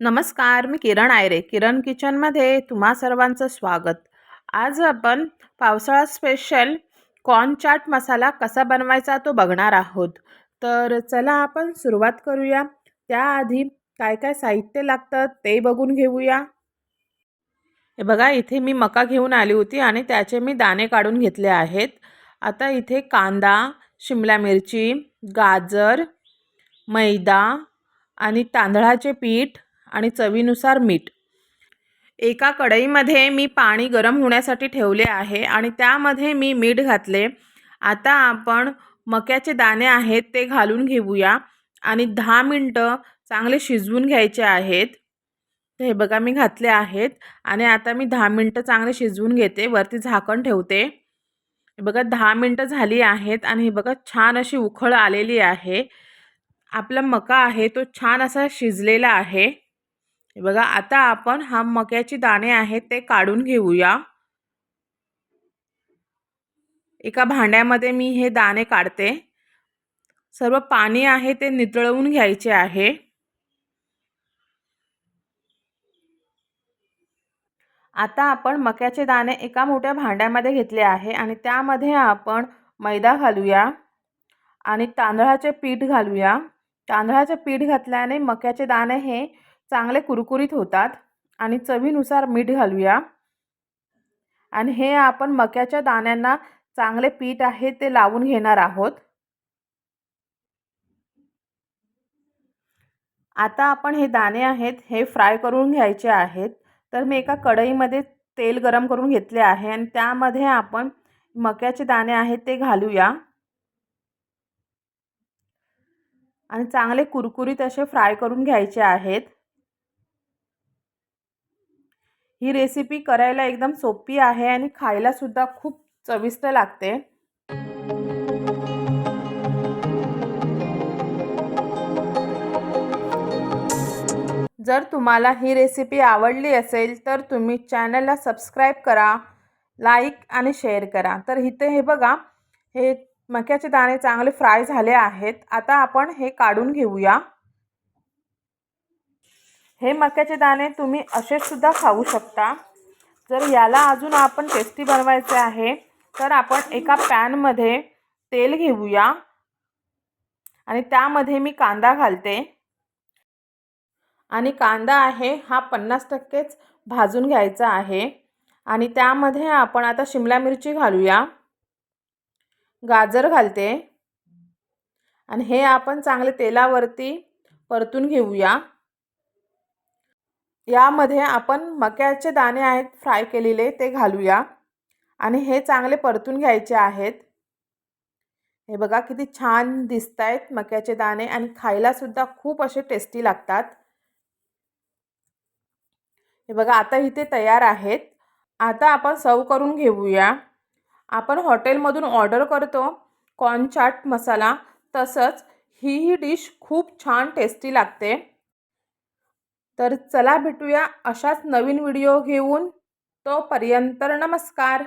नमस्कार मी किरण आयरे किरण किचनमध्ये तुम्हा सर्वांचं स्वागत. आज आपण पावसाळा स्पेशल कॉर्न चाट मसाला कसा बनवायचा तो बघणार आहोत. तर चला आपण सुरुवात करूया. त्याआधी काय काय साहित्य लागतं ते बघून घेऊया. हे बघा इथे मी मका घेऊन आली होती आणि त्याचे मी दाणे काढून घेतले आहेत. आता इथे कांदा शिमला मिरची गाजर मैदा आणि तांदळाचे पीठ आणि चवीनुसार मीठ. एका कढईमध्ये मी पाणी गरम होण्यासाठी ठेवले आहे आणि त्यामध्ये मी मीठ घातले. आता आपण मक्याचे दाणे आहेत ते घालून घेऊया आणि दहा मिनटं चांगले शिजवून घ्यायचे आहेत. हे बघा मी घातले आहेत आणि आता मी दहा मिनटं चांगले शिजवून घेते. वरती झाकण ठेवते. हे बघा दहा मिनटं झाली आहेत आणि हे बघा छान अशी उखळ आलेली आहे. आपला मका आहे तो छान असा शिजलेला आहे. हे बघा आता आपण हा मक्याचे दाणे आहेत ते काढून घेऊया. एका भांड्यामध्ये मी हे दाणे काढते. सर्व पाणी आहे ते नितळवून घ्यायचे आहे. आता आपण मक्याचे दाणे एका मोठ्या भांड्यामध्ये घेतले आहे आणि त्यामध्ये आपण मैदा घालूया आणि तांदळाचे पीठ घालूया. तांदळाचे पीठ घातल्याने मक्याचे दाणे हे चांगले कुरकुरीत होतात. आणि चवीनुसार मीठ घालूया. आणि हे आपण मक्याच्या दाण्यांना चांगले पीठ आहे ते लावून घेणार आहोत. आता आपण हे दाणे आहेत हे फ्राय करून घ्यायचे आहेत. तर मी एका कढईमध्ये तेल गरम करून घेतले आहे आणि त्यामध्ये आपण मक्याचे दाणे आहेत ते घालूया. आणि चांगले कुरकुरीत असे फ्राय करून घ्यायचे आहेत. ही रेसिपी करायला एकदम सोपी आहे आणि खायलासुद्धा खूप चविष्ट लागते. जर तुम्हाला ही रेसिपी आवडली असेल तर तुम्ही चॅनलला सबस्क्राईब करा लाईक आणि शेअर करा. तर इथे हे बघा हे मक्याचे दाणे चांगले फ्राय झाले आहेत. आता आपण हे काढून घेऊया. हे मक्याचे दाणे तुम्ही असेसुद्धा खाऊ शकता. जर याला अजून आपण टेस्टी बनवायचे आहे तर आपण एका पॅनमध्ये तेल घेऊया. आणि त्यामध्ये मी कांदा घालते. आणि कांदा आहे हा पन्नास टक्केच भाजून घ्यायचा आहे. आणि त्यामध्ये आपण आता शिमला मिरची घालूया. गाजर घालते. आणि हे आपण चांगले तेलावरती परतून घेऊया. यामध्ये आपण मक्याचे दाणे आहेत फ्राय केलेले ते घालूया. आणि हे चांगले परतून घ्यायचे आहेत. हे बघा किती छान दिसत आहेत मक्याचे दाणे आणि खायलासुद्धा खूप असे टेस्टी लागतात. हे बघा आता इथे तयार आहेत. आता आपण सर्व करून घेऊया. आपण हॉटेलमधून ऑर्डर करतो कॉर्न चाट मसाला तसंच ही ही डिश खूप छान टेस्टी लागते. तर चला भेटूया अशाच नवीन व्हिडिओ घेऊन. तोपर्यंत नमस्कार.